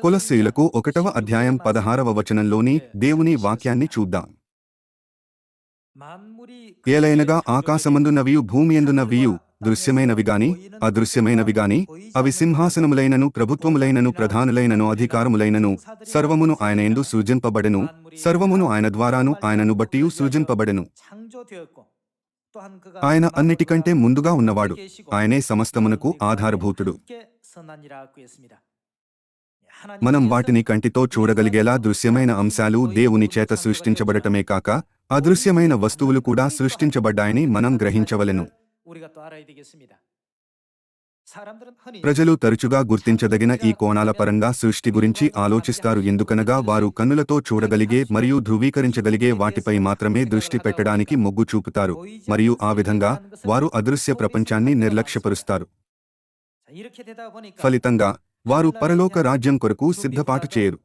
కొలస్సీయులకు ఒకటవ అధ్యాయం పదహారవ వచనంలోని దేవుని వాక్యాన్ని చూద్దాం. ఏలైనగా ఆకాశమందున్నవియు భూమి ఎందున్నవియు దృశ్యమైనవి గాని అదృశ్యమైనవి గాని అవి సింహాసనములైనను ప్రభుత్వములైనను ప్రధానులైనను అధికారములైనను సర్వమును ఆయన ఎందు సృజింపబడెను సర్వమును ఆయన ద్వారాను ఆయనను బట్టియు సృజింపబడెను. ఆయన అన్నిటికంటే ముందుగా ఉన్నవాడు. ఆయనే సమస్తమునకు ఆధారభూతుడు. మనం వాటిని కంటితో చూడగలిగేలా దృశ్యమైన అంశాలు దేవుని చేత సృష్టించబడటమే కాక అదృశ్యమైన వస్తువులు కూడా సృష్టించబడ్డాయని మనం గ్రహించవలెను. ప్రజలు తరచుగా గుర్తించదగిన ఈ కోణాల పరంగా సృష్టి గురించి ఆలోచిస్తారు. ఎందుకనగా వారు కన్నులతో చూడగలిగే మరియు ధృవీకరించగలిగే వాటిపై మాత్రమే దృష్టి పెట్టడానికి మొగ్గు చూపుతారు. మరియు ఆ విధంగా వారు అదృశ్య ప్రపంచాన్ని నిర్లక్ష్యపరుస్తారు. ఫలితంగా వారు పరలోక రాజ్యం కొరకు సిద్ధపాటు చేయరు.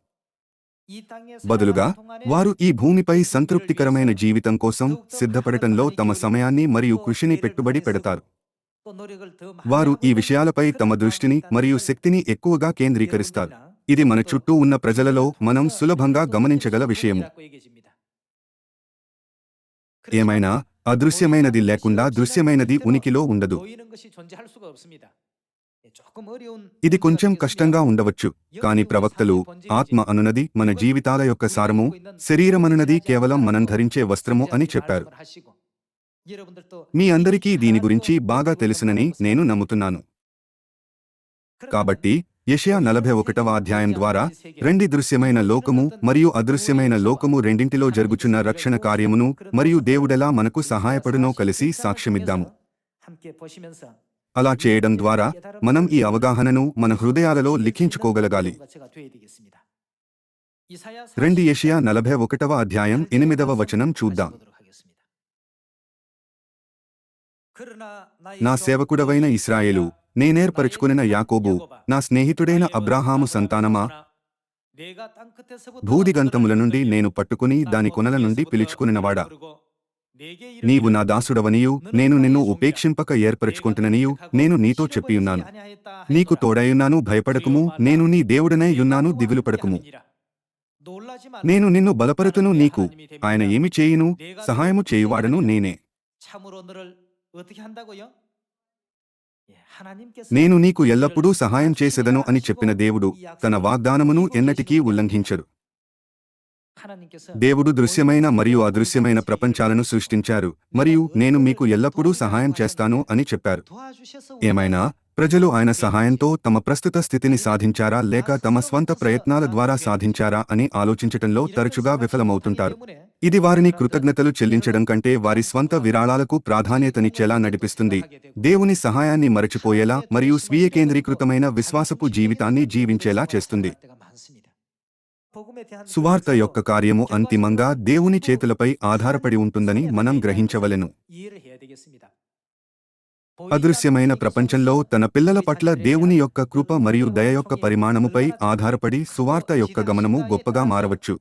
బదులుగా వారు ఈ భూమిపై సంతృప్తికరమైన జీవితం కోసం సిద్ధపడటంలో తమ సమయాన్ని మరియు కృషిని పెట్టుబడి పెడతారు. వారు ఈ విషయాలపై తమ దృష్టిని మరియు శక్తిని ఎక్కువగా కేంద్రీకరిస్తారు. ఇది మన చుట్టూ ఉన్న ప్రజలలో మనం సులభంగా గమనించగల విషయము. ఏమైనా అదృశ్యమైనది లేకుండా దృశ్యమైనది ఉనికిలో ఉండదు. ఇది కొంచెం కష్టంగా ఉండవచ్చు కాని ప్రవక్తలు ఆత్మ అనునది మన జీవితాల యొక్క సారము శరీరమనునది కేవలం మనం ధరించే వస్త్రము అని చెప్పారు. మీ అందరికీ దీని గురించి బాగా తెలుసునని నేను నమ్ముతున్నాను. కాబట్టి యషయా నలభై ఒకటవ అధ్యాయం ద్వారా రెండి దృశ్యమైన లోకము మరియు అదృశ్యమైన లోకము రెండింటిలో జరుగుచున్న రక్షణ కార్యమును మరియు దేవుడెలా మనకు సహాయపడునో కలిసి సాక్ష్యమిద్దాము. అలా చేయడం ద్వారా మనం ఈ అవగాహనను మన హృదయాలలో లిఖించుకోగలగాలి. రెండు ఏషియా నలభై ఒకటవ అధ్యాయం ఎనిమిదవ వచనం చూద్దాం. నా సేవకుడవైన ఇస్రాయేలు నేనేర్పరచుకునిన యాకోబు నా స్నేహితుడైన అబ్రాహాము సంతానమా? భూదిగంతముల నుండి నేను పట్టుకుని దాని కొనల నుండి పిలుచుకునినవాడా? నీవు నా దాసుడవనియు నేను నిన్ను ఉపేక్షింపక ఏర్పరచుకుంటుననియు నేను నీతో చెప్పియున్నాను. నీకు తోడయున్నాను భయపడకుము నేను నీ దేవుడనే యున్నాను దిగులు పడకుము నేను నిన్ను బలపరుతును నీకు ఆయన ఏమి చేయును సహాయము చేయువాడను నేనే. నేను నీకు ఎల్లప్పుడూ సహాయం చేసెదను అని చెప్పిన దేవుడు తన వాగ్దానమును ఎన్నటికీ ఉల్లంఘించడు. దేవుడు దృశ్యమైన మరియు అదృశ్యమైన ప్రపంచాలను సృష్టించారు. మరియు నేను మీకు ఎల్లప్పుడూ సహాయం చేస్తాను అని చెప్పారు. ఏమైనా ప్రజలు ఆయన సహాయంతో తమ ప్రస్తుత స్థితిని సాధించారా లేక తమ స్వంత ప్రయత్నాల ద్వారా సాధించారా అని ఆలోచించటంలో తరచుగా విఫలమవుతుంటారు. ఇది వారిని కృతజ్ఞతలు చెల్లించడం కంటే వారి స్వంత విరాళాలకు ప్రాధాన్యతనిచ్చేలా నడిపిస్తుంది. దేవుని సహాయాన్ని మరచిపోయేలా మరియు స్వీయ కేంద్రీకృతమైన విశ్వాసపు జీవితాన్ని జీవించేలా చేస్తుంది. సువార్త యొక్క కార్యము అంతిమంగా దేవుని చేతులపై ఆధారపడి ఉంటుందని మనం గ్రహించవలెను. అదృశ్యమైన ప్రపంచంలో తన పిల్లల పట్ల దేవుని యొక్క కృప మరియు దయ యొక్క పరిమాణముపై ఆధారపడి సువార్త యొక్క గమనము గొప్పగా మారవచ్చు.